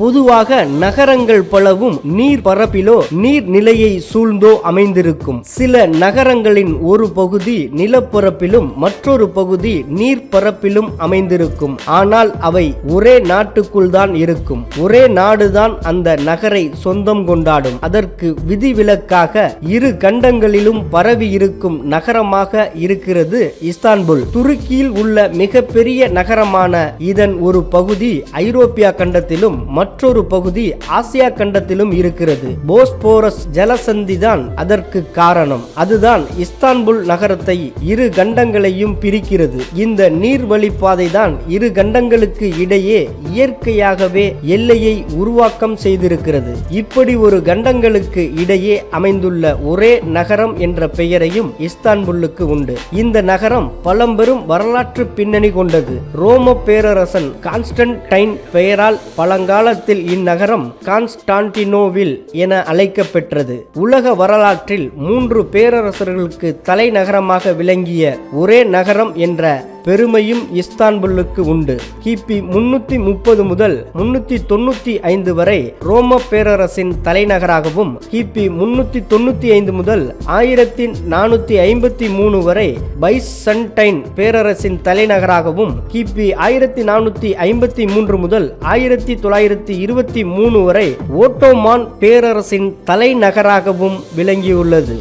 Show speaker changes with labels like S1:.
S1: பொதுவாக நகரங்கள் பலவும் நீர் பரப்பிலோ நீர் நிலையை சூழ்ந்தோ அமைந்திருக்கும். சில நகரங்களின் ஒரு பகுதி நிலப்பரப்பிலும் மற்றொரு பகுதி நீர்ப்பரப்பிலும் அமைந்திருக்கும். ஆனால் அவை ஒரே நாட்டுக்குள் தான் இருக்கும். ஒரே நாடுதான் அந்த நகரை சொந்தம் கொண்டாடும். அதற்கு விதிவிலக்காக இரு கண்டங்களிலும் பரவி இருக்கும் நகரமாக இருக்கிறது இஸ்தான்புல். துருக்கியில் உள்ள மிகப்பெரிய நகரமான இதன் ஒரு பகுதி ஐரோப்பியா கண்டத்திலும் மற்றொரு பகுதி ஆசியா கண்டத்திலும் இருக்கிறது. போஸ்போரஸ் ஜலசந்தி தான் அதற்கு காரணம். அதுதான் இஸ்தான்புல் நகரத்தை இரு கண்டங்களையும் பிரிக்கிறது. இந்த நீர்வழிப்பாதை தான் இரு கண்டங்களுக்கு இடையே இயற்கையாகவே எல்லையை உருவாக்கம் செய்திருக்கிறது. இப்படி ஒரு கண்டங்களுக்கு இடையே அமைந்துள்ள ஒரே நகரம் என்ற பெயரையும் இஸ்தான்புல்லுக்கு உண்டு. இந்த நகரம் பழம்பெரும் வரலாற்று பின்னணி கொண்டது. ரோம பேரரசன் கான்ஸ்டன்டைன் பெயரால் பழங்கால காலத்தில் இந்நகரம் கான்ஸ்டான்டினோவில் என அழைக்கப்பெற்றது. உலக வரலாற்றில் மூன்று பேரரசர்களுக்கு தலைநகரமாக விளங்கிய ஒரே நகரம் என்ற பெருமையும் இஸ்தான்புல்லுக்கு உண்டு. கிபி முன்னூத்தி முப்பது முதல் முன்னூத்தி தொண்ணூத்தி ஐந்து வரை ரோம பேரரசின் தலைநகராகவும் கிபி முன்னூத்தி தொண்ணூத்தி ஐந்து முதல் ஆயிரத்தி நானூத்தி ஐம்பத்தி மூணு வரை பைசன்டைன் பேரரசின் தலைநகராகவும் கிபி ஆயிரத்தி நானூத்தி ஐம்பத்தி மூன்று முதல் ஆயிரத்தி தொள்ளாயிரத்தி இருபத்தி மூணு வரை ஓட்டோமான் பேரரசின் தலைநகராகவும் விளங்கியுள்ளது.